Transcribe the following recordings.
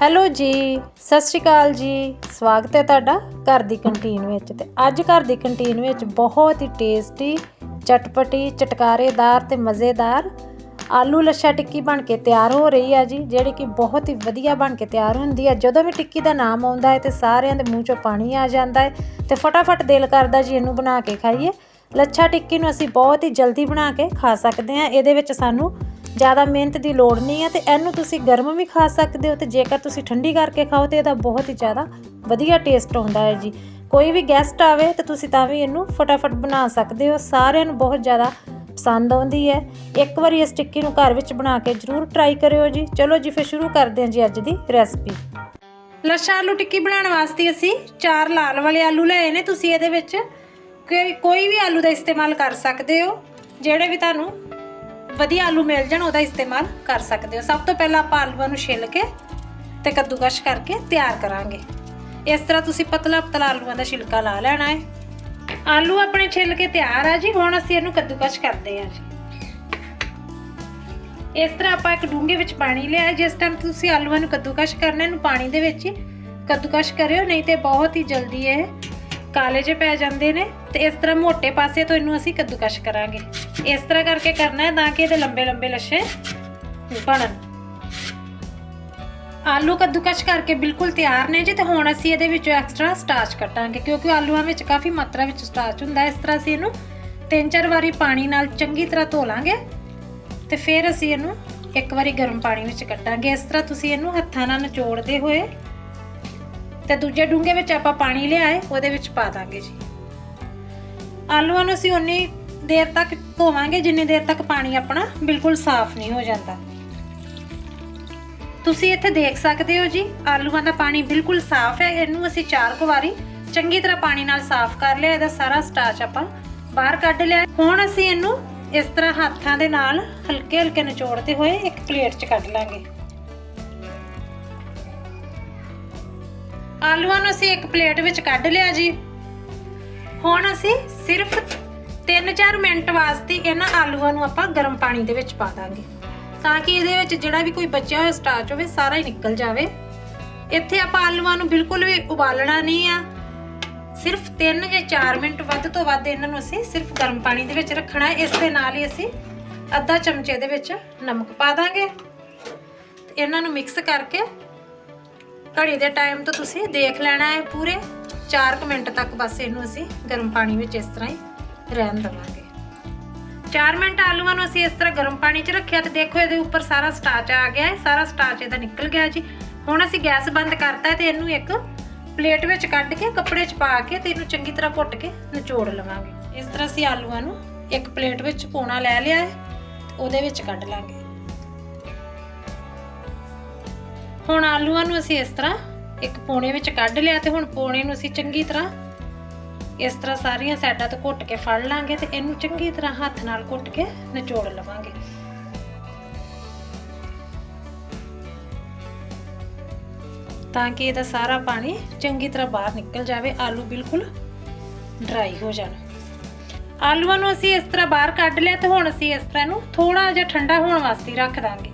Hello ਜੀ, ਸਤਿ ਸ਼੍ਰੀ ਅਕਾਲ ਜੀ। ਸਵਾਗਤ ਹੈ ਤੁਹਾਡਾ ਘਰ ਦੀ ਕੰਟੀਨ ਵਿੱਚ ਤੇ ਅੱਜ ਘਰ ਦੀ ਕੰਟੀਨ ਵਿੱਚ ਬਹੁਤ ਹੀ ਟੇਸਟੀ, ਚਟਪਟੀ, ਚਟਕਾਰੇਦਾਰ ਤੇ ਮਜ਼ੇਦਾਰ ਆਲੂ ਲੱਛਾ ਟਿੱਕੀ ਬਣ ਕੇ ਤਿਆਰ ਹੋ ਰਹੀ ਆ ਜੀ, ਜਿਹੜੀ ਕਿ ਬਹੁਤ ਹੀ ਵਧੀਆ ਬਣ ਕੇ ਤਿਆਰ ਹੁੰਦੀ ਆ। ਜਦੋਂ ਵੀ ਟਿੱਕੀ ਦਾ ਨਾਮ ਆਉਂਦਾ ਹੈ ਤੇ ਸਾਰਿਆਂ ਦੇ ਮੂੰਹ 'ਚੋਂ ਪਾਣੀ ਆ ਜਾਂਦਾ ਹੈ ਤੇ ਫਟਾਫਟ ਦਿਲ ਕਰਦਾ ਜੀ ਇਹਨੂੰ ਬਣਾ ਕੇ ਖਾਈਏ। ਲੱਛਾ ਟਿੱਕੀ ਨੂੰ ਅਸੀਂ ਬਹੁਤ ਹੀ ਜਲਦੀ ਬਣਾ ਕੇ ਖਾ ਸਕਦੇ ਹਾਂ, ਇਹਦੇ ਵਿੱਚ ਸਾਨੂੰ ਜ਼ਿਆਦਾ ਮਿਹਨਤ ਦੀ ਲੋੜ ਨਹੀਂ ਹੈ ਤੇ ਇਹਨੂੰ ਤੁਸੀਂ ਗਰਮ ਵੀ ਖਾ ਸਕਦੇ ਹੋ ਤੇ ਜੇਕਰ ਤੁਸੀਂ ਠੰਡੀ ਕਰਕੇ ਖਾਓ ਤੇ ਇਹਦਾ ਬਹੁਤ ਹੀ ਜ਼ਿਆਦਾ ਵਧੀਆ ਟੇਸਟ ਆਉਂਦਾ ਹੈ ਜੀ। ਕੋਈ ਵੀ ਗੈਸਟ ਆਵੇ ਤੇ ਤੁਸੀਂ ਤਾਂ ਵੀ ਇਹਨੂੰ ਫਟਾਫਟ ਬਣਾ ਸਕਦੇ ਹੋ। ਸਾਰਿਆਂ ਨੂੰ ਬਹੁਤ ਜ਼ਿਆਦਾ ਪਸੰਦ ਆਉਂਦੀ ਹੈ। ਇੱਕ ਵਾਰੀ ਇਸ ਟਿੱਕੀ ਨੂੰ ਘਰ ਵਿੱਚ ਬਣਾ ਕੇ ਜ਼ਰੂਰ ਟਰਾਈ ਕਰਿਓ ਜੀ। ਚਲੋ ਜੀ, ਫਿਰ ਸ਼ੁਰੂ ਕਰਦੇ ਹਾਂ ਜੀ ਅੱਜ ਦੀ ਰੈਸਪੀ ਲੱਛਾ ਆਲੂ ਟਿੱਕੀ ਬਣਾਉਣ ਵਾਸਤੇ ਅਸੀਂ ਚਾਰ ਲਾਲ ਵਾਲੇ ਆਲੂ ਲਏ ਨੇ। ਤੁਸੀਂ ਇਹਦੇ ਵਿੱਚ ਕੋਈ ਕੋਈ ਵੀ ਆਲੂ ਦਾ ਇਸਤੇਮਾਲ ਕਰ ਸਕਦੇ ਹੋ। ਜਿਹੜੇ ਵੀ ਤੁਹਾਨੂੰ ਵਧੀਆ ਆਲੂ ਮਿਲ ਜਾਣ, ਉਹਦਾ ਇਸਤੇਮਾਲ ਕਰ ਸਕਦੇ ਹੋ। ਸਭ ਤੋਂ ਪਹਿਲਾਂ ਆਪਾਂ ਆਲੂਆਂ ਨੂੰ ਛਿੱਲ ਕੇ ਤੇ ਕੱਦੂਕਸ਼ ਕਰਕੇ ਤਿਆਰ ਕਰਾਂਗੇ। ਇਸ ਤਰ੍ਹਾਂ ਤੁਸੀਂ ਪਤਲਾ ਪਤਲਾ ਆਲੂਆਂ ਦਾ ਛਿਲਕਾ ਲਾ ਲੈਣਾ ਹੈ। ਆਲੂ ਆਪਣੇ ਛਿੱਲ ਕੇ ਤਿਆਰ ਆ ਜੀ, ਹੁਣ ਅਸੀਂ ਇਹਨੂੰ ਕੱਦੂਕਸ਼ ਕਰਦੇ ਹਾਂ ਜੀ। ਇਸ ਤਰ੍ਹਾਂ ਆਪਾਂ ਇੱਕ ਡੂੰਘੇ ਵਿੱਚ ਪਾਣੀ ਲਿਆ ਜਿਸ ਟਾਈਮ ਤੁਸੀਂ ਆਲੂਆਂ ਨੂੰ ਕੱਦੂਕਸ਼ ਕਰਨਾ ਇਹਨੂੰ ਪਾਣੀ ਦੇ ਵਿੱਚ ਹੀ ਕੱਦੂਕਸ਼ ਕਰਿਓ, ਨਹੀਂ ਤੇ ਬਹੁਤ ਹੀ ਜਲਦੀ ਇਹ ਕਾਲੇ ਜਿਹੇ ਪੈ ਜਾਂਦੇ ਨੇ ਤੇ ਇਸ ਤਰ੍ਹਾਂ ਮੋٹے ਪਾਸੇ ਤੋਂ ਇਹਨੂੰ ਅਸੀਂ ਕੱਦੂਕਸ਼ ਕਰਾਂਗੇ। ਇਸ ਤਰ੍ਹਾਂ ਕਰਕੇ ਕਰਨਾ ਹੈ ਤਾਂ ਕਿ ਇਹਦੇ ਲੰਬੇ ਲੰਬੇ ਲੱਛੇ ਬਣਨ। ਆਲੂ ਕੱਦੂਕਸ਼ ਕਰਕੇ ਬਿਲਕੁਲ ਤਿਆਰ ਨੇ ਜੀ ਤੇ ਹੁਣ ਅਸੀਂ ਇਹਦੇ ਵਿੱਚੋਂ ਐਕਸਟਰਾ ਸਟਾਰਚ ਕੱਟਾਂਗੇ ਕਿਉਂਕਿ ਆਲੂਆਂ ਵਿੱਚ ਕਾਫੀ ਮਾਤਰਾ ਵਿੱਚ ਸਟਾਰਚ ਹੁੰਦਾ ਇਸ ਤਰ੍ਹਾਂ ਅਸੀਂ ਇਹਨੂੰ ਤਿੰਨ ਚਾਰ ਵਾਰੀ ਪਾਣੀ ਨਾਲ ਚੰਗੀ ਤਰ੍ਹਾਂ ਧੋ ਲਾਂਗੇ ਤੇ ਫਿਰ ਅਸੀਂ ਇਹਨੂੰ ਇੱਕ ਵਾਰੀ ਗਰਮ ਪਾਣੀ ਵਿੱਚ ਕੱਟਾਂਗੇ ਇਸ ਤਰ੍ਹਾਂ ਤੁਸੀਂ ਇਹਨੂੰ ਹੱਥਾਂ ਨਾਲ ਨਿਚੋੜਦੇ ਹੋਏ ਤੇ ਦੂਜੇ ਡੂੰਘੇ ਵਿੱਚ ਆਪਾਂ ਪਾਣੀ ਲਿਆਏ, ਉਹਦੇ ਵਿੱਚ ਪਾ ਦਾਂਗੇ ਜੀ। ਆਲੂਆਂ ਨੂੰ ਅਸੀਂ ਉਨੀ ਦੇਰ ਤੱਕ ਧੋਵਾਂਗੇ, ਜਿੰਨੀ ਦੇਰ ਤੱਕ ਪਾਣੀ ਆਪਣਾ ਬਿਲਕੁਲ ਸਾਫ਼ ਨਹੀਂ ਹੋ ਜਾਂਦਾ। ਤੁਸੀਂ ਇੱਥੇ ਦੇਖ ਸਕਦੇ ਹੋ ਜੀ, ਆਲੂਆਂ ਦਾ ਪਾਣੀ ਬਿਲਕੁਲ ਸਾਫ਼ ਹੈ, ਇਹਨੂੰ ਅਸੀਂ ਚਾਰ ਕੁ ਵਾਰੀ ਚੰਗੀ ਤਰ੍ਹਾਂ ਪਾਣੀ ਨਾਲ ਸਾਫ਼ ਕਰ ਲਿਆ, ਇਹਦਾ ਸਾਰਾ ਸਟਾਚ ਆਪਾਂ ਬਾਹਰ ਕੱਢ ਲਿਆ। ਹੁਣ ਅਸੀਂ ਇਹਨੂੰ ਇਸ ਤਰ੍ਹਾਂ ਹੱਥਾਂ ਦੇ ਨਾਲ ਹਲਕੇ ਹਲਕੇ ਨਿਚੋੜਦੇ ਹੋਏ ਇੱਕ ਪਲੇਟ 'ਚ ਕੱਢ ਲਾਂਗੇ। ਆਲੂਆਂ ਨੂੰ ਅਸੀਂ ਇੱਕ ਪਲੇਟ ਵਿੱਚ ਕੱਢ ਲਿਆ ਜੀ। ਹੁਣ ਅਸੀਂ ਸਿਰਫ 3-4 ਮਿੰਟ ਵਾਸਤੇ ਇਹਨਾਂ ਆਲੂਆਂ ਨੂੰ ਆਪਾਂ ਗਰਮ ਪਾਣੀ ਦੇ ਵਿੱਚ ਪਾ ਦਾਂਗੇ। ਤਾਂ ਕਿ ਇਹਦੇ ਵਿੱਚ ਜਿਹੜਾ ਵੀ ਕੋਈ ਬਚਿਆ ਹੋਇਆ ਸਟਾਰਚ ਹੋਵੇ, ਸਾਰਾ ਹੀ ਨਿਕਲ ਜਾਵੇ। ਇੱਥੇ ਆਪਾਂ ਆਲੂਆਂ ਨੂੰ ਬਿਲਕੁਲ ਵੀ ਉਬਾਲਣਾ ਨਹੀਂ ਆ। ਸਿਰਫ 3 ਜਾਂ 4 ਮਿੰਟ ਵੱਧ ਤੋਂ ਵੱਧ ਇਹਨਾਂ ਨੂੰ ਅਸੀਂ ਸਿਰਫ ਗਰਮ ਪਾਣੀ ਦੇ ਵਿੱਚ ਰੱਖਣਾ ਹੈ। ਇਸ ਦੇ ਨਾਲ ਹੀ ਅਸੀਂ ਅੱਧਾ ਚਮਚੇ ਦੇ ਵਿੱਚ ਨਮਕ ਪਾ ਦਾਂਗੇ। ਇਹਨਾਂ ਨੂੰ ਮਿਕਸ ਕਰਕੇ ਘੜੀ ਦੇ ਟਾਈਮ ਤੋਂ ਤੁਸੀਂ ਦੇਖ ਲੈਣਾ ਹੈ ਪੂਰੇ 4 ਮਿੰਟ ਤੱਕ ਬਸ ਇਹਨੂੰ ਅਸੀਂ ਗਰਮ ਪਾਣੀ ਵਿੱਚ ਇਸ ਤਰ੍ਹਾਂ ਹੀ ਰਹਿਣ ਦੇਵਾਂਗੇ। 4 ਮਿੰਟ ਆਲੂਆਂ ਨੂੰ ਅਸੀਂ ਇਸ ਤਰ੍ਹਾਂ ਗਰਮ ਪਾਣੀ 'ਚ ਰੱਖਿਆ ਤੇ ਦੇਖੋ ਇਹਦੇ ਉੱਪਰ ਸਾਰਾ ਸਟਾਚ ਆ ਗਿਆ ਹੈ, ਸਾਰਾ ਸਟਾਚ ਇਹਦਾ ਨਿਕਲ ਗਿਆ ਜੀ। ਹੁਣ ਅਸੀਂ ਗੈਸ ਬੰਦ ਕਰਤਾ ਹੈ ਤੇ ਇਹਨੂੰ ਇੱਕ ਪਲੇਟ ਵਿੱਚ ਕੱਢ ਕੇ, ਕੱਪੜੇ 'ਚ ਪਾ ਕੇ ਤੇ ਇਹਨੂੰ ਚੰਗੀ ਤਰ੍ਹਾਂ ਘੁੱਟ ਕੇ ਨਿਚੋੜ ਲਵਾਂਗੇ। ਇਸ ਤਰ੍ਹਾਂ ਅਸੀਂ ਆਲੂਆਂ ਨੂੰ ਇੱਕ ਪਲੇਟ ਵਿੱਚ ਪੋਣਾ ਲੈ ਲਿਆ ਹੈ ਉਹਦੇ ਵਿੱਚ ਕੱਢ ਲਾਂਗੇ। ਹੁਣ ਆਲੂਆਂ ਨੂੰ ਅਸੀਂ ਇਸ ਤਰ੍ਹਾਂ ਇੱਕ ਪੋਣੇ ਵਿੱਚ ਕੱਢ ਲਿਆ ਤੇ ਹੁਣ ਪੋਣੇ ਨੂੰ ਅਸੀਂ ਚੰਗੀ ਤਰ੍ਹਾਂ ਇਸ ਤਰ੍ਹਾਂ ਸਾਰੀਆਂ ਸਾਈਡਾਂ ਤੋਂ ਘੁੱਟ ਕੇ ਫੜ ਲਾਂਗੇ ਤੇ ਇਹਨੂੰ ਚੰਗੀ ਤਰ੍ਹਾਂ ਹੱਥ ਨਾਲ ਘੁੱਟ ਕੇ ਨਿਚੋੜ ਲਵਾਂਗੇ। ਤਾਂ ਕਿ ਇਹਦਾ ਸਾਰਾ ਪਾਣੀ ਚੰਗੀ ਤਰ੍ਹਾਂ ਬਾਹਰ ਨਿਕਲ ਜਾਵੇ, ਆਲੂ ਬਿਲਕੁਲ ਡਰਾਈ ਹੋ ਜਾਣ। ਆਲੂਆਂ ਨੂੰ ਅਸੀਂ ਇਸ ਤਰ੍ਹਾਂ ਬਾਹਰ ਕੱਢ ਲਿਆ ਤੇ ਹੁਣ ਅਸੀਂ ਇਸ ਤਰ੍ਹਾਂ ਇਹਨੂੰ ਥੋੜਾ ਜਿਹਾ ਠੰਡਾ ਹੋਣ ਵਾਸਤੇ ਰੱਖ ਦਾਂਗੇ।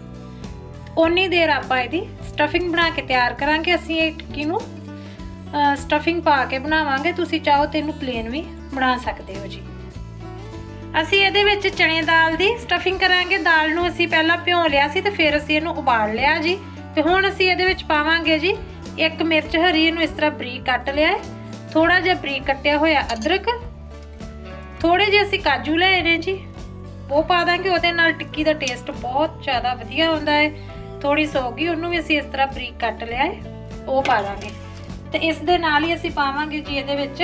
ਉਨੀ ਦੇਰ ਆਪਾਂ ਇਹਦੀ ਸਟਫਿੰਗ ਬਣਾ ਕੇ ਤਿਆਰ ਕਰਾਂਗੇ, ਅਸੀਂ ਇਹ ਟਿੱਕੀ ਨੂੰ ਸਟਫਿੰਗ ਪਾ ਕੇ ਬਣਾਵਾਂਗੇ। ਤੁਸੀਂ ਚਾਹੋ ਤੇ ਇਹਨੂੰ ਪਲੇਨ ਵੀ ਬਣਾ ਸਕਦੇ ਹੋ ਜੀ। ਅਸੀਂ ਇਹਦੇ ਵਿੱਚ ਚਣੇ ਦਾਲ ਦੀ ਸਟਫਿੰਗ ਕਰਾਂਗੇ। ਦਾਲ ਨੂੰ ਅਸੀਂ ਪਹਿਲਾਂ ਭਿਉਂ ਲਿਆ ਸੀ ਤੇ ਫਿਰ ਅਸੀਂ ਇਹਨੂੰ ਉਬਾਲ ਲਿਆ ਜੀ। ਤੇ ਹੁਣ ਅਸੀਂ ਇਹਦੇ ਵਿੱਚ ਪਾਵਾਂਗੇ ਜੀ, ਇੱਕ ਮਿਰਚ ਹਰੀ ਨੂੰ ਇਸ ਤਰ੍ਹਾਂ ਬਰੀਕ ਕੱਟ ਲਿਆ ਹੈ। ਥੋੜਾ ਜਿਹਾ ਬਰੀਕ ਕੱਟਿਆ ਹੋਇਆ ਅਦਰਕ। ਥੋੜੇ ਜਿਹੇ ਅਸੀਂ ਕਾਜੂ ਲਏ ਨੇ ਜੀ। ਉਹ ਪਾ ਦਾਂਗੇ, ਉਹਦੇ ਨਾਲ ਟਿੱਕੀ ਦਾ ਟੇਸਟ ਬਹੁਤ ਜ਼ਿਆਦਾ ਵਧੀਆ ਹੁੰਦਾ ਹੈ। ਥੋੜੀ ਸੌਗੀ ਉਹਨੂੰ ਵੀ ਅਸੀਂ ਇਸ ਤਰ੍ਹਾਂ ਬਰੀਕ ਕੱਟ ਲਿਆ ਹੈ ਉਹ ਪਾ ਦਾਂਗੇ। ਤੇ ਇਸ ਦੇ ਨਾਲ ਹੀ ਅਸੀਂ ਪਾਵਾਂਗੇ ਜੀ ਇਹਦੇ ਵਿੱਚ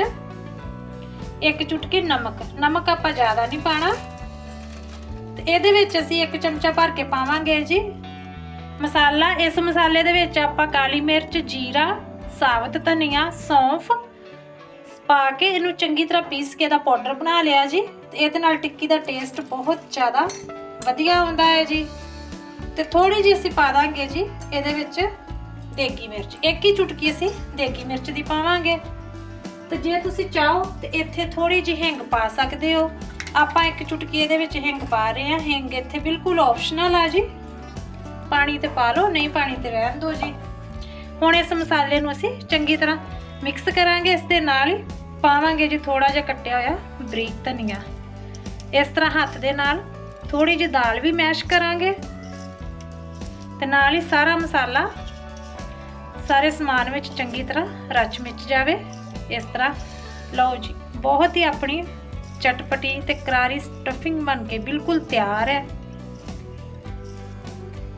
ਇੱਕ ਚੁਟਕੀ ਨਮਕ। ਨਮਕ ਆਪਾਂ ਜ਼ਿਆਦਾ ਨਹੀਂ ਪਾਣਾ। ਤੇ ਇਹਦੇ ਵਿੱਚ ਅਸੀਂ ਇੱਕ ਚਮਚਾ ਭਰ ਕੇ ਪਾਵਾਂਗੇ ਜੀ। ਮਸਾਲਾ, ਇਸ ਮਸਾਲੇ ਦੇ ਵਿੱਚ ਆਪਾਂ ਕਾਲੀ ਮਿਰਚ, ਜੀਰਾ, ਸਾਬਤ ਧਨੀਆ, ਸੌਂਫ ਪਾ ਕੇ ਇਹਨੂੰ ਚੰਗੀ ਤਰ੍ਹਾਂ ਪੀਸ ਕੇ ਇਹਦਾ ਪਾਊਡਰ ਬਣਾ ਲਿਆ ਜੀ। ਤੇ ਇਹਦੇ ਨਾਲ ਟਿੱਕੀ ਦਾ ਟੇਸਟ ਬਹੁਤ ਜ਼ਿਆਦਾ ਵਧੀਆ ਆਉਂਦਾ ਹੈ ਜੀ। ਤੇ ਥੋੜੀ ਜਿਹੀ ਅਸੀਂ ਪਾ ਦਾਂਗੇ ਜੀ ਇਹਦੇ ਵਿੱਚ ਦੇਗੀ ਮਿਰਚ। ਇੱਕ ਹੀ ਚੁਟਕੀ ਅਸੀਂ ਦੇਗੀ ਮਿਰਚ ਦੀ ਪਾਵਾਂਗੇ। ਤੇ ਜੇ ਤੁਸੀਂ ਚਾਹੋ ਤੇ ਇੱਥੇ ਥੋੜੀ ਜਿਹੀ ਹਿੰਗ ਪਾ ਸਕਦੇ ਹੋ। ਆਪਾਂ ਇੱਕ ਚੁਟਕੀ ਇਹਦੇ ਵਿੱਚ ਹਿੰਗ ਪਾ ਰਹੇ ਹਾਂ। ਹਿੰਗ ਇੱਥੇ ਬਿਲਕੁਲ ਆਪਸ਼ਨਲ ਆ ਜੀ। ਪਾਣੀ ਤੇ ਪਾ ਲਓ, ਨਹੀਂ ਪਾਣੀ ਤੇ ਰਹਿਣ ਦਿਓ ਜੀ। ਹੁਣ ਇਸ ਮਸਾਲੇ ਨੂੰ ਅਸੀਂ ਚੰਗੀ ਤਰ੍ਹਾਂ ਮਿਕਸ ਕਰਾਂਗੇ। ਇਸ ਦੇ ਨਾਲ ਹੀ ਪਾਵਾਂਗੇ ਜੀ ਥੋੜਾ ਜਿਹਾ ਕੱਟਿਆ ਹੋਇਆ ਬਰੀਕ ਧਨੀਆ। ਇਸ ਤਰ੍ਹਾਂ ਹੱਥ ਦੇ ਨਾਲ ਥੋੜੀ ਜਿਹੀ ਦਾਲ ਵੀ ਮੈਸ਼ ਕਰਾਂਗੇ। ਤੇ ਨਾਲ ਹੀ ਸਾਰਾ ਮਸਾਲਾ ਸਾਰੇ ਸਮਾਨ ਵਿੱਚ ਚੰਗੀ ਤਰ੍ਹਾਂ ਰਚ ਮਿਚ ਜਾਵੇ। ਇਸ ਤਰ੍ਹਾਂ ਲਓ ਜੀ, ਬਹੁਤ ਹੀ ਆਪਣੀ ਚਟਪਟੀ ਤੇ ਕਰਾਰੀ ਸਟਫਿੰਗ ਬਣ ਕੇ ਬਿਲਕੁਲ ਤਿਆਰ ਹੈ।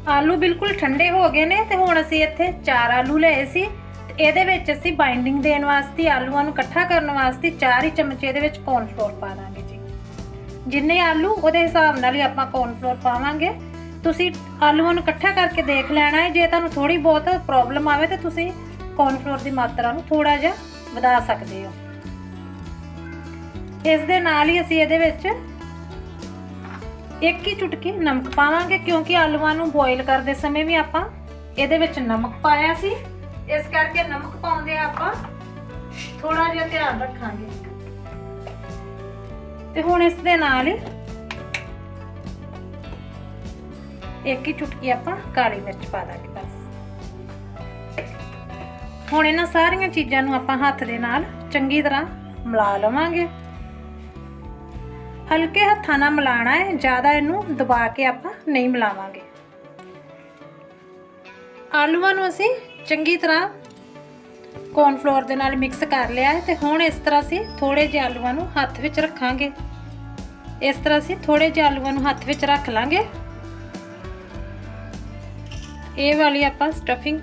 ਆਲੂ ਬਿਲਕੁਲ ਠੰਡੇ ਹੋ ਗਏ ਨੇ ਤੇ ਹੁਣ ਅਸੀਂ ਇੱਥੇ ਚਾਰ ਆਲੂ ਲਏ ਸੀ ਤੇ ਇਹਦੇ ਵਿੱਚ ਅਸੀਂ ਬਾਈਂਡਿੰਗ ਦੇਣ ਵਾਸਤੇ ਆਲੂਆਂ ਨੂੰ ਇਕੱਠਾ ਕਰਨ ਵਾਸਤੇ ਚਾਰ ਹੀ ਚਮਚੇ ਇਹਦੇ ਵਿੱਚ ਕੌਰਨਫਲੋਰ ਪਾ ਦਾਂਗੇ ਜੀ। ਜਿੰਨੇ ਆਲੂ ਉਹਦੇ ਹਿਸਾਬ ਨਾਲ ਹੀ ਆਪਾਂ ਕੌਰਨਫਲੋਰ ਪਾਵਾਂਗੇ। ਤੁਸੀਂ ਆਲੂਆਂ ਨੂੰ ਇਕੱਠਾ ਕਰਕੇ ਦੇਖ ਲੈਣਾ ਹੈ। ਜੇ ਤੁਹਾਨੂੰ ਥੋੜੀ ਬਹੁਤ ਪ੍ਰੋਬਲਮ ਆਵੇ ਤਾਂ ਤੁਸੀਂ ਕੌਰਨਫਲੋਰ ਦੀ ਮਾਤਰਾ ਨੂੰ ਥੋੜਾ ਜਿਹਾ ਵਧਾ ਸਕਦੇ ਹੋ। ਇਸ ਦੇ ਨਾਲ ਹੀ ਅਸੀਂ ਇਹਦੇ ਵਿੱਚ ਇੱਕ ਹੀ ਚੁਟਕੀ ਨਮਕ ਪਾਵਾਂਗੇ, ਕਿਉਂਕਿ ਆਲੂਆਂ ਨੂੰ ਬੋਇਲ ਕਰਦੇ ਸਮੇਂ ਵੀ ਆਪਾਂ ਇਹਦੇ ਵਿੱਚ ਨਮਕ ਪਾਇਆ ਸੀ। ਇਸ ਕਰਕੇ ਨਮਕ ਪਾਉਂਦੇ ਆਪਾਂ ਥੋੜਾ ਜਿਹਾ ਧਿਆਨ ਰੱਖਾਂਗੇ। ਤੇ ਹੁਣ ਇਸ ਦੇ ਨਾਲ ਹੀ ਇੱਕ ਹੀ ਚੁਟਕੀ ਆਪਾਂ ਕਾਲੀ ਮਿਰਚ ਪਾ ਦਾਂਗੇ ਬਸ। ਹੁਣ ਇਹਨਾਂ ਸਾਰੀਆਂ ਚੀਜ਼ਾਂ ਨੂੰ ਆਪਾਂ ਹੱਥ ਦੇ ਨਾਲ ਚੰਗੀ ਤਰ੍ਹਾਂ ਮਿਲਾ ਲਵਾਂਗੇ। ਹਲਕੇ ਹੱਥਾਂ ਨਾਲ ਮਿਲਾਣਾ ਹੈ, ਜ਼ਿਆਦਾ ਇਹਨੂੰ ਦਬਾ ਕੇ ਆਪਾਂ ਨਹੀਂ ਮਿਲਾਵਾਂਗੇ। ਆਲੂਆਂ ਨੂੰ ਅਸੀਂ ਚੰਗੀ ਤਰ੍ਹਾਂ ਕੌਰਨਫਲੋਰ ਦੇ ਨਾਲ ਮਿਕਸ ਕਰ ਲਿਆ ਹੈ ਤੇ ਹੁਣ ਇਸ ਤਰ੍ਹਾਂ ਅਸੀਂ ਥੋੜੇ ਜਿਹੇ ਆਲੂਆਂ ਨੂੰ ਹੱਥ ਵਿੱਚ ਰੱਖਾਂਗੇ। ਇਸ ਤਰ੍ਹਾਂ ਅਸੀਂ ਥੋੜੇ ਜਿਹੇ ਆਲੂਆਂ ਨੂੰ ਹੱਥ ਵਿੱਚ ਰੱਖ ਲਾਂਗੇ। ਇਹ ਵਾਲੀ ਆਪਾਂ ਸਟਫਿੰਗ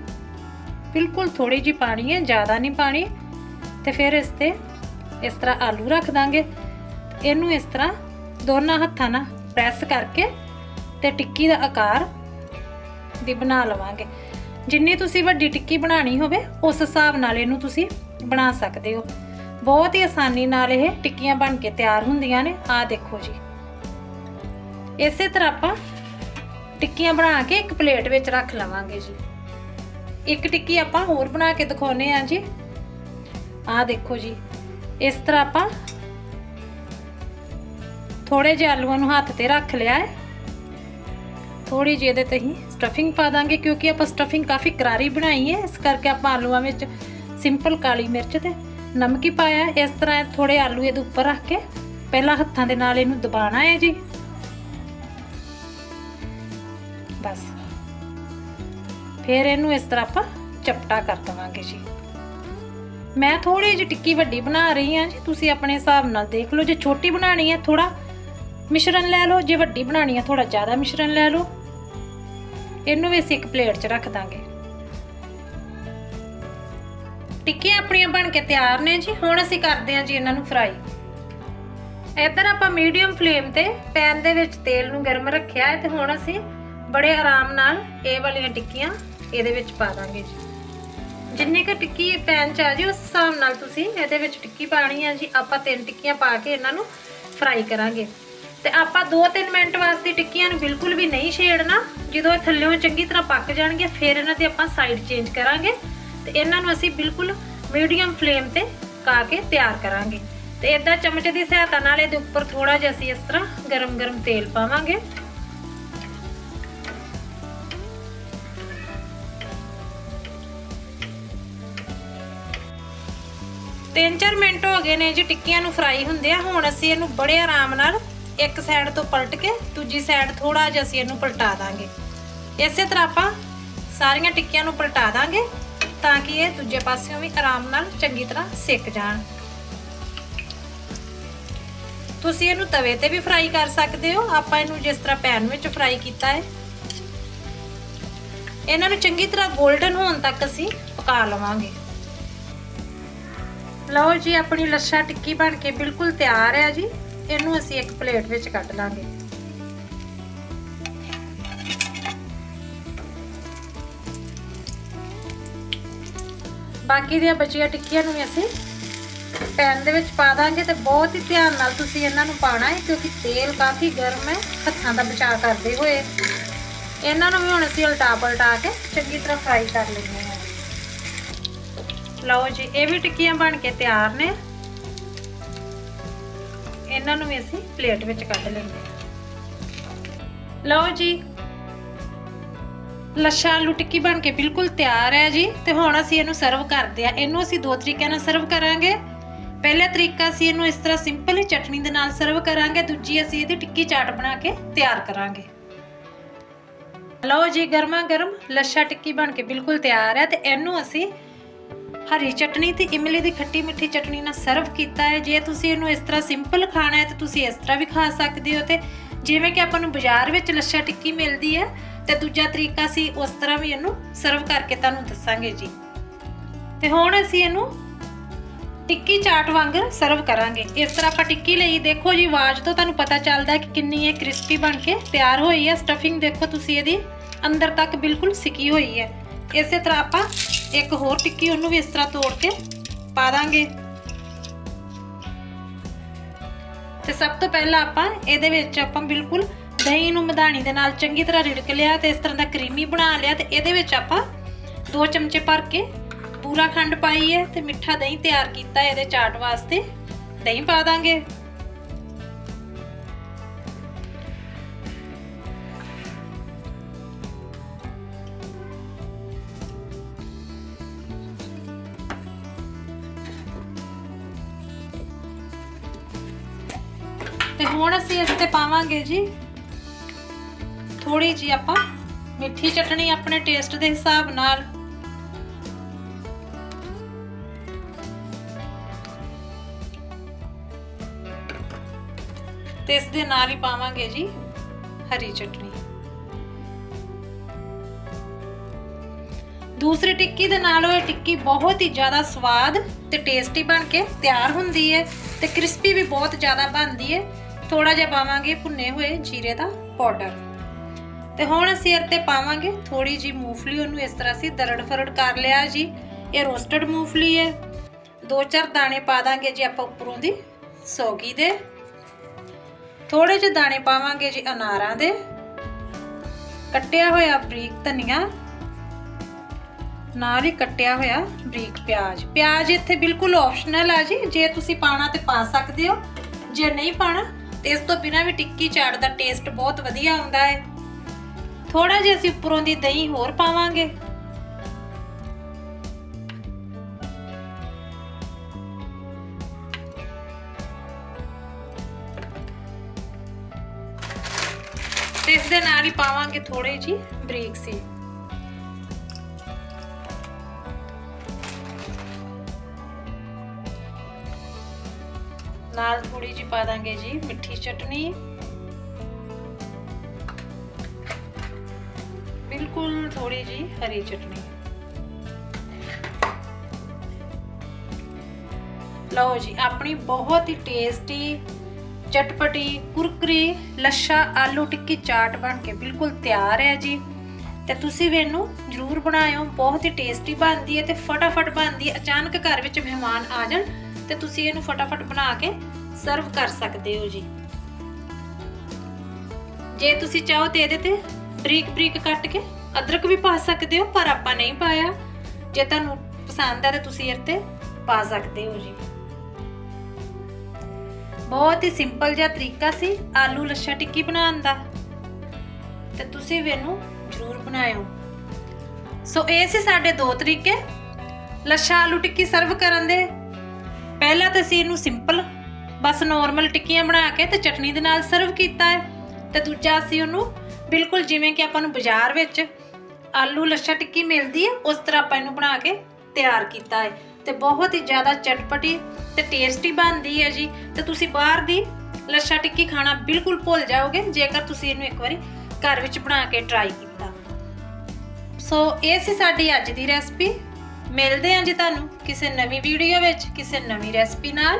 ਬਿਲਕੁਲ ਥੋੜੀ ਜੀ ਪਾਣੀ ਹੈ, ਜ਼ਿਆਦਾ ਨਹੀਂ ਪਾਣੀ ਤੇ ਫਿਰ ਇਸ ਤੇ ਇਸ ਤਰ੍ਹਾਂ ਆਲੂ ਰੱਖ ਦਾਂਗੇ। ਇਹਨੂੰ ਇਸ ਤਰ੍ਹਾਂ ਦੋਨਾਂ ਹੱਥਾਂ ਨਾਲ ਪ੍ਰੈਸ ਕਰਕੇ ਤੇ ਟਿੱਕੀ ਦਾ ਆਕਾਰ ਦੀ ਬਣਾ ਲਵਾਂਗੇ। ਜਿੰਨੀ ਤੁਸੀਂ ਵੱਡੀ ਟਿੱਕੀ ਬਣਾਣੀ ਹੋਵੇ, ਉਸ ਹਿਸਾਬ ਨਾਲ ਇਹਨੂੰ ਤੁਸੀਂ ਬਣਾ ਸਕਦੇ ਹੋ। ਬਹੁਤ ਹੀ ਆਸਾਨੀ ਨਾਲ ਇਹ ਟਿੱਕੀਆਂ ਬਣ ਕੇ ਤਿਆਰ ਹੁੰਦੀਆਂ ਨੇ। ਆਹ ਦੇਖੋ ਜੀ। ਇਸੇ ਤਰ੍ਹਾਂ ਆਪਾਂ ਟਿੱਕੀਆਂ ਬਣਾ ਕੇ ਇੱਕ ਪਲੇਟ ਵਿੱਚ ਰੱਖ ਲਵਾਂਗੇ ਜੀ। ਇੱਕ ਟਿੱਕੀ ਆਪਾਂ ਹੋਰ ਬਣਾ ਕੇ ਦਿਖਾਉਨੇ ਆ ਜੀ। ਆਹ ਦੇਖੋ ਜੀ, ਇਸ ਤਰ੍ਹਾਂ ਆਪਾਂ ਥੋੜੇ ਜਿਹੇ ਆਲੂਆਂ ਨੂੰ ਹੱਥ ਤੇ ਰੱਖ ਲਿਆ ਹੈ। ਥੋੜੀ ਜਿਹੀ ਇਹਦੇ ਤੇ ਹੀ ਸਟਫਿੰਗ ਪਾ ਦਾਂਗੇ ਕਿਉਂਕਿ ਆਪਾਂ ਸਟਫਿੰਗ ਕਾਫੀ ਕਰਾਰੀ ਬਣਾਈ ਹੈ। ਇਸ ਕਰਕੇ ਆਪਾਂ ਆਲੂਆਂ ਵਿੱਚ ਸਿੰਪਲ ਕਾਲੀ ਮਿਰਚ ਤੇ ਨਮਕ ਹੀ ਪਾਇਆ ਇਸ ਤਰ੍ਹਾਂ ਥੋੜੇ ਆਲੂ ਇਹਦੇ ਉੱਪਰ ਰੱਖ ਕੇ ਪਹਿਲਾਂ ਹੱਥਾਂ ਦੇ ਨਾਲ ਇਹਨੂੰ ਦਬਾਣਾ ਹੈ ਜੀ। ਬਸ। ਫਿਰ ਇਹਨੂੰ ਇਸ ਤਰ੍ਹਾਂ ਆਪਾਂ ਚਪਟਾ ਕਰ ਦਵਾਂਗੇ ਜੀ। ਮੈਂ ਥੋੜੀ ਜਿਹੀ ਟਿੱਕੀ ਵੱਡੀ ਬਣਾ ਰਹੀ ਹਾਂ ਜੀ। ਤੁਸੀਂ ਆਪਣੇ ਹਿਸਾਬ ਨਾਲ ਦੇਖ ਲਓ। ਜੇ ਛੋਟੀ ਬਣਾਣੀ ਹੈ ਥੋੜਾ ਮਿਸ਼ਰਣ ਲੈ ਲਓ। ਜੇ ਵੱਡੀ ਬਣਾਣੀ ਹੈ ਥੋੜਾ ਜ਼ਿਆਦਾ ਮਿਸ਼ਰਣ ਲੈ ਲਓ। ਇਹਨੂੰ ਵੀ ਅਸੀਂ ਇੱਕ ਪਲੇਟ 'ਚ ਰੱਖ ਦਾਂਗੇ। ਟਿੱਕੀਆਂ ਆਪਣੀਆਂ ਬਣ ਕੇ ਤਿਆਰ ਨੇ ਜੀ। ਹੁਣ ਅਸੀਂ ਕਰਦੇ ਹਾਂ ਜੀ ਇਹਨਾਂ ਨੂੰ ਫਰਾਈ। ਇੱਧਰ ਆਪਾਂ ਮੀਡੀਅਮ ਫਲੇਮ ਤੇ ਪੈਨ ਦੇ ਵਿੱਚ ਤੇਲ ਨੂੰ ਗਰਮ ਰੱਖਿਆ ਹੈ ਤੇ ਹੁਣ ਅਸੀਂ ਬੜੇ ਆਰਾਮ ਨਾਲ ਇਹ ਵਾਲੀਆਂ ਟਿੱਕੀਆਂ ਇਹਦੇ ਵਿੱਚ ਪਾ ਦਾਂਗੇ ਜੀ। ਜਿੰਨੀ ਕੁ ਟਿੱਕੀ ਪੈਨ ਚ ਆ ਜੀ, ਉਸ ਹਿਸਾਬ ਨਾਲ ਤੁਸੀਂ ਇਹਦੇ ਵਿੱਚ ਟਿੱਕੀ ਪਾਣੀ ਆ ਜੀ। ਆਪਾਂ ਤਿੰਨ ਟਿੱਕੀਆਂ ਪਾ ਕੇ ਇਹਨਾਂ ਨੂੰ ਫਰਾਈ ਕਰਾਂਗੇ। ਤੇ ਆਪਾਂ 2-3 ਮਿੰਟ ਵਾਸਤੇ ਟਿੱਕੀਆਂ ਨੂੰ ਬਿਲਕੁਲ ਵੀ ਨਹੀਂ ਛੇੜਨਾ। ਜਦੋਂ ਇਹ ਥੱਲੇੋਂ ਚੰਗੀ ਤਰ੍ਹਾਂ ਪੱਕ ਜਾਣਗੇ, ਫਿਰ ਇਹਨਾਂ ਦੀ ਆਪਾਂ ਸਾਈਡ ਚੇਂਜ ਕਰਾਂਗੇ। ਤੇ ਇਹਨਾਂ ਨੂੰ ਅਸੀਂ ਬਿਲਕੁਲ ਮੀਡੀਅਮ ਫਲੇਮ ਤੇ ਪਕਾ ਕੇ ਤਿਆਰ ਕਰਾਂਗੇ। ਤੇ ਇਦਾਂ ਚਮਚ ਦੀ ਸਹਾਇਤਾ ਨਾਲ ਇਹਦੇ ਉੱਪਰ ਥੋੜਾ ਜਿਹਾ ਅਸੀਂ ਇਸ ਤਰ੍ਹਾਂ ਗਰਮ-ਗਰਮ ਤੇਲ ਪਾਵਾਂਗੇ। ਤਿੰਨ ਚਾਰ ਮਿੰਟ ਹੋ ਗਏ ਨੇ ਜੀ ਟਿੱਕੀਆਂ ਨੂੰ ਫਰਾਈ ਹੁੰਦੇ ਆ। ਹੁਣ ਅਸੀਂ ਇਹਨੂੰ ਬੜੇ ਆਰਾਮ ਨਾਲ ਇੱਕ ਸਾਈਡ ਤੋਂ ਪਲਟ ਕੇ ਦੂਜੀ ਸਾਈਡ ਥੋੜਾ ਜਿਹਾ ਅਸੀਂ ਇਹਨੂੰ ਪਲਟਾ ਦਾਂਗੇ। ਇਸੇ ਤਰ੍ਹਾਂ ਆਪਾਂ ਸਾਰੀਆਂ ਟਿੱਕੀਆਂ ਨੂੰ ਪਲਟਾ ਦਾਂਗੇ ਤਾਂ ਕਿ ਇਹ ਦੂਜੇ ਪਾਸਿਓਂ ਵੀ ਆਰਾਮ ਨਾਲ ਚੰਗੀ ਤਰ੍ਹਾਂ ਸਿੱਕ ਜਾਣ। ਤੁਸੀਂ ਇਹਨੂੰ ਤਵੇ ਤੇ ਵੀ ਫਰਾਈ ਕਰ ਸਕਦੇ ਹੋ। ਆਪਾਂ ਇਹਨੂੰ ਜਿਸ ਤਰ੍ਹਾਂ ਪੈਨ ਵਿੱਚ ਫਰਾਈ ਕੀਤਾ ਹੈ। ਇਹਨਾਂ ਨੂੰ ਚੰਗੀ ਤਰ੍ਹਾਂ 골ਡਨ ਹੋਣ ਤੱਕ ਅਸੀਂ ਪਕਾ ਲਵਾਂਗੇ। ਲਓ ਜੀ, ਆਪਣੀ ਲੱਛਾ ਟਿੱਕੀ ਬਣ ਕੇ ਬਿਲਕੁਲ ਤਿਆਰ ਹੈ ਜੀ। ਇਹਨੂੰ ਅਸੀਂ ਇੱਕ ਪਲੇਟ ਵਿੱਚ ਕੱਢ ਲਾਂਗੇ। ਬਾਕੀ ਦੀਆਂ ਬਚੀਆਂ ਟਿੱਕੀਆਂ ਨੂੰ ਵੀ ਅਸੀਂ ਪੈਨ ਦੇ ਵਿੱਚ ਪਾ ਦਾਂਗੇ ਤੇ ਬਹੁਤ ਹੀ ਧਿਆਨ ਨਾਲ ਤੁਸੀਂ ਇਹਨਾਂ ਨੂੰ ਪਾਣਾ ਹੈ, ਕਿਉਂਕਿ ਤੇਲ ਕਾਫੀ ਗਰਮ ਹੈ, ਹੱਥਾਂ ਦਾ ਬਚਾਅ ਕਰਦੇ ਹੋਏ। ਇਹਨਾਂ ਨੂੰ ਵੀ ਹੁਣ ਅਸੀਂ ਉਲਟਾ ਪਲਟਾ ਕੇ ਚੰਗੀ ਤਰ੍ਹਾਂ ਫਰਾਈ ਕਰ ਲੈਂਦੇ ਹਾਂ। ਲਓ ਜੀ, ਇਹ ਵੀ ਟਿੱਕੀਆਂ ਬਣ ਕੇ ਤਿਆਰ ਨੇ। ਇਹਨਾਂ ਨੂੰ ਵੀ ਅਸੀਂ ਪਲੇਟ ਵਿੱਚ ਕੱਢ ਲੈਂਦੇ ਹਾਂ। ਲਓ ਜੀ ਲੱਛਾ ਆਲੂ ਟਿੱਕੀ ਬਣ ਕੇ ਬਿਲਕੁਲ ਤਿਆਰ ਹੈ ਜੀ, ਤੇ ਹੁਣ ਅਸੀਂ ਇਹਨੂੰ ਸਰਵ ਕਰਦੇ ਆ ਇਹਨੂੰ ਅਸੀਂ ਦੋ ਤਰੀਕਿਆਂ ਨਾਲ ਸਰਵ ਕਰਾਂਗੇ। ਪਹਿਲਾ ਤਰੀਕਾ ਅਸੀਂ ਇਹਨੂੰ ਇਸ ਤਰ੍ਹਾਂ ਸਿੰਪਲ ਹੀ ਚਟਨੀ ਦੇ ਨਾਲ ਸਰਵ ਕਰਾਂਗੇ, ਦੂਜੀ ਅਸੀਂ ਇਹਦੀ ਟਿੱਕੀ ਚਾਟ ਬਣਾ ਕੇ ਤਿਆਰ ਕਰਾਂਗੇ। ਲਓ ਜੀ ਗਰਮਾ ਗਰਮ ਲੱਛਾ ਟਿੱਕੀ ਬਣ ਕੇ ਬਿਲਕੁਲ ਤਿਆਰ ਹੈ, ਤੇ ਇਹਨੂੰ ਅਸੀਂ ਹਰੀ ਚਟਨੀ ਤੇ ਇਮਲੀ ਦੀ ਖੱਟੀ ਮਿੱਠੀ ਚਟਨੀ ਨਾਲ ਸਰਵ ਕੀਤਾ ਹੈ। ਜੇ ਤੁਸੀਂ ਇਹਨੂੰ ਇਸ ਤਰ੍ਹਾਂ ਸਿੰਪਲ ਖਾਣਾ ਹੈ ਤੇ ਤੁਸੀਂ ਇਸ ਤਰ੍ਹਾਂ ਵੀ ਖਾ ਸਕਦੇ ਹੋ ਤੇ ਜਿਵੇਂ ਕਿ ਆਪਾਂ ਨੂੰ ਬਾਜ਼ਾਰ ਵਿੱਚ ਲੱਛਾ ਟਿੱਕੀ ਮਿਲਦੀ ਹੈ ਤੇ ਦੂਜਾ ਤਰੀਕਾ ਸੀ ਉਸ ਤਰ੍ਹਾਂ ਵੀ ਇਹਨੂੰ ਸਰਵ ਕਰਕੇ ਤੁਹਾਨੂੰ ਦੱਸਾਂਗੇ ਜੀ। ਤੇ ਹੁਣ ਅਸੀਂ ਇਹਨੂੰ ਟਿੱਕੀ ਚਾਟ ਵਾਂਗਰ ਸਰਵ ਕਰਾਂਗੇ। ਇਸ ਤਰ੍ਹਾਂ ਆਪਾਂ ਟਿੱਕੀ ਲਈ ਦੇਖੋ ਜੀ, ਆਵਾਜ਼ ਤੋਂ ਤੁਹਾਨੂੰ ਪਤਾ ਚੱਲਦਾ ਕਿ ਕਿੰਨੀ ਇਹ ਕ੍ਰਿਸਪੀ ਬਣ ਕੇ ਤਿਆਰ ਹੋਈ ਹੈ। ਸਟਫਿੰਗ ਦੇਖੋ ਤੁਸੀਂ ਇਹਦੀ ਅੰਦਰ ਤੱਕ ਬਿਲਕੁਲ ਸਿੱਕੀ ਹੋਈ ਹੈ। ਇਸੇ ਤਰ੍ਹਾਂ ਆਪਾਂ ਇੱਕ ਹੋਰ ਟਿੱਕੀ ਉਹਨੂੰ ਵੀ ਇਸ ਤਰ੍ਹਾਂ ਤੋੜ ਕੇ ਪਾ ਦਾਂਗੇ। ਤੇ ਸਭ ਤੋਂ ਪਹਿਲਾਂ ਆਪਾਂ ਇਹਦੇ ਵਿੱਚ ਆਪਾਂ ਬਿਲਕੁਲ ਦਹੀਂ ਨੂੰ ਮਧਾਣੀ ਦੇ ਨਾਲ ਚੰਗੀ ਤਰ੍ਹਾਂ ਰਿੜਕ ਲਿਆ ਤੇ ਇਸ ਤਰ੍ਹਾਂ ਦਾ ਕਰੀਮੀ ਬਣਾ ਲਿਆ ਤੇ ਇਹਦੇ ਵਿੱਚ ਆਪਾਂ ਦੋ ਚਮਚੇ ਭਰ ਕੇ ਪੂਰਾ ਖੰਡ ਪਾਈ ਹੈ ਤੇ ਮਿੱਠਾ ਦਹੀਂ ਤਿਆਰ ਕੀਤਾ ਇਹਦੇ ਚਾਟ ਵਾਸਤੇ। ਦਹੀਂ ਪਾ ਦਾਂਗੇ। ਹੁਣ ਇਸ ਤੇ ਪਾਵਾਂਗੇ ਜੀ। ਥੋੜੀ ਜੀ ਆਪਾਂ ਮਿੱਠੀ ਚਟਣੀ ਆਪਣੇ ਟੇਸਟ ਦੇ ਹਿਸਾਬ ਨਾਲ। ਤੇ ਇਸ ਦੇ ਨਾਲ ਹੀ ਪਾਵਾਂਗੇ ਜੀ ਹਰੀ ਚਟਣੀ। ਦੂਸਰੀ ਟਿੱਕੀ ਦੇ ਨਾਲ ਇਹ ਟਿੱਕੀ ਬਹੁਤ ਹੀ ਜ਼ਿਆਦਾ ਸਵਾਦ ਤੇ ਟੇਸਟੀ ਬਣ ਕੇ ਤਿਆਰ ਹੁੰਦੀ ਹੈ ਤੇ ਕ੍ਰਿਸਪੀ ਵੀ ਬਹੁਤ ਜ਼ਿਆਦਾ ਬਣਦੀ ਹੈ। ਥੋੜਾ ਜਿਹਾ ਪਾਵਾਂਗੇ ਭੁੰਨੇ ਹੋਏ ਜੀਰੇ ਦਾ ਪਾਊਡਰ। ਤੇ ਹੁਣ ਅਸੀਂ ਇਹ ਪਾਵਾਂਗੇ ਥੋੜੀ ਜੀ ਮੂੰਗਫਲੀ, ਉਹਨੂੰ ਇਸ ਤਰ੍ਹਾਂ ਅਸੀਂ ਦਰੜ ਫਰੜ ਕਰ ਲਿਆ ਜੀ। ਇਹ ਰੋਸਟਡ ਮੂੰਗਫਲੀ ਹੈ। ਦੋ ਚਾਰ ਦਾਣੇ ਪਾ ਦਾਂਗੇ ਜੀ ਆਪਾਂ ਉੱਪਰੋਂ ਦੀ ਸੌਗੀ ਦੇ। ਥੋੜੇ ਜਿਹੇ ਦਾਣੇ ਪਾਵਾਂਗੇ ਜੀ ਅਨਾਰਾਂ ਦੇ। ਕੱਟਿਆ ਹੋਇਆ ਬਰੀਕ ਧਨੀਆ। ਨਾਲ ਹੀ ਕੱਟਿਆ ਹੋਇਆ ਬਰੀਕ ਪਿਆਜ਼। ਪਿਆਜ਼ ਇੱਥੇ ਬਿਲਕੁਲ ਆਪਸ਼ਨਲ ਆ ਜੀ। ਜੇ ਤੁਸੀਂ ਪਾਣਾ ਤੇ ਪਾ ਸਕਦੇ ਹੋ। ਜੇ ਨਹੀਂ ਪਾਣਾ ਤੇ ਇਸ ਤੋਂ ਬਿਨਾ ਵੀ ਟਿੱਕੀ ਚਾਟ ਦਾ ਟੇਸਟ ਬਹੁਤ ਵਧੀਆ ਆਉਂਦਾ ਹੈ। ਥੋੜਾ ਜਿਹਾ ਅਸੀਂ ਉੱਪਰੋਂ ਦੀ ਦਹੀਂ ਹੋਰ ਪਾਵਾਂਗੇ। ਤੇ ਇਸ ਦੇ ਨਾਲ ਹੀ ਪਾਵਾਂਗੇ ਥੋੜੇ ਜੀ ਬਰੀਕ ਸੀ ਨਾਲ ਥੋੜੀ ਜੀ ਪਾ ਦਾਂਗੇ ਜੀ ਮਿੱਠੀ ਚਟਨੀ। ਬਿਲਕੁਲ ਥੋੜੀ ਜੀ ਹਰੀ ਚਟਨੀ। ਲਓ ਜੀ, ਆਪਣੀ ਬਹੁਤ ਹੀ ਟੇਸਟੀ ਚਟਪਟੀ, ਕੁਰਕਰੀ, ਲੱਛਾ, ਆਲੂ ਟਿੱਕੀ ਚਾਟ ਬਣ ਕੇ ਬਿਲਕੁਲ ਤਿਆਰ ਹੈ ਜੀ। ਤੇ ਤੁਸੀਂ ਵੀ ਇਹਨੂੰ ਜਰੂਰ ਬਣਾਇਓ, ਬਹੁਤ ਹੀ ਟੇਸਟੀ ਬਣਦੀ ਹੈ ਤੇ ਫਟਾਫਟ ਬਣਦੀ ਹੈ। ਅਚਾਨਕ ਘਰ ਵਿੱਚ ਮਹਿਮਾਨ ਆ ਜਾਣ ਤੇ ਤੁਸੀਂ ਇਹਨੂੰ ਫਟਾਫਟ ਬਣਾ ਕੇ ਸਰਵ ਕਰ ਸਕਦੇ ਹੋ ਜੀ। ਜੇ ਤੁਸੀਂ ਚਾਹੋ ਤੇ ਇਹਦੇ ਤੇ ਬਰੀਕ ਬਰੀਕ ਕੱਟ ਕੇ ਅਦਰਕ ਵੀ ਪਾ ਸਕਦੇ ਹੋ, ਪਰ ਆਪਾਂ ਨਹੀਂ ਪਾਇਆ। ਜੇ ਤੁਹਾਨੂੰ ਪਸੰਦ ਹੈ ਤਾਂ ਤੁਸੀਂ ਇਹ ਤੇ ਪਾ ਸਕਦੇ ਹੋ ਜੀ। ਬਹੁਤ ਹੀ ਸਿੰਪਲ ਜਿਹਾ ਤਰੀਕਾ ਸੀ ਆਲੂ ਲੱਛਾ ਟਿੱਕੀ ਬਣਾਉਣ ਦਾ। ਤੇ ਤੁਸੀਂ ਵੀ ਇਹਨੂੰ ਜ਼ਰੂਰ ਬਣਾਇਓ। ਸੋ ਇਹ ਸੀ ਸਾਡੇ ਦੋ ਤਰੀਕੇ। ਲੱਛਾ ਆਲੂ ਟਿੱਕੀ ਸਰਵ ਕਰਨ ਦੇ। ਪਹਿਲਾਂ ਤਾਂ ਅਸੀਂ ਇਹਨੂੰ ਸਿੰਪਲ ਬਸ ਨੋਰਮਲ ਟਿੱਕੀਆਂ ਬਣਾ ਕੇ ਤੇ ਚਟਨੀ ਦੇ ਨਾਲ ਸਰਵ ਕੀਤਾ ਹੈ। ਤੇ ਦੂਜਾ ਅਸੀਂ ਉਹਨੂੰ ਬਿਲਕੁਲ ਜਿਵੇਂ ਕਿ ਆਪਾਂ ਨੂੰ ਬਾਜ਼ਾਰ ਵਿੱਚ ਆਲੂ ਲੱਛਾ ਟਿੱਕੀ ਮਿਲਦੀ ਹੈ, ਉਸ ਤਰ੍ਹਾਂ ਆਪਾਂ ਇਹਨੂੰ ਬਣਾ ਕੇ ਤਿਆਰ ਕੀਤਾ ਹੈ। ਤੇ ਬਹੁਤ ਹੀ ਜ਼ਿਆਦਾ ਚਟਪਟੀ ਤੇ ਟੇਸਟੀ ਬਣਦੀ ਹੈ ਜੀ। ਤੇ ਤੁਸੀਂ ਬਾਹਰ ਦੀ ਲੱਛਾ ਟਿੱਕੀ ਖਾਣਾ ਬਿਲਕੁਲ ਭੁੱਲ ਜਾਓਗੇ, ਜੇਕਰ ਤੁਸੀਂ ਇਹਨੂੰ ਇੱਕ ਵਾਰੀ ਘਰ ਵਿੱਚ ਬਣਾ ਕੇ ਟਰਾਈ ਕੀਤਾ। ਸੋ ਇਹ ਸੀ ਸਾਡੀ ਅੱਜ ਦੀ ਰੈਸਪੀ ਮਿਲਦੇ ਹਾਂ ਜੀ ਤੁਹਾਨੂੰ ਕਿਸੇ ਨਵੀਂ ਵੀਡੀਓ ਵਿੱਚ, ਕਿਸੇ ਨਵੀਂ ਰੈਸਪੀ ਨਾਲ।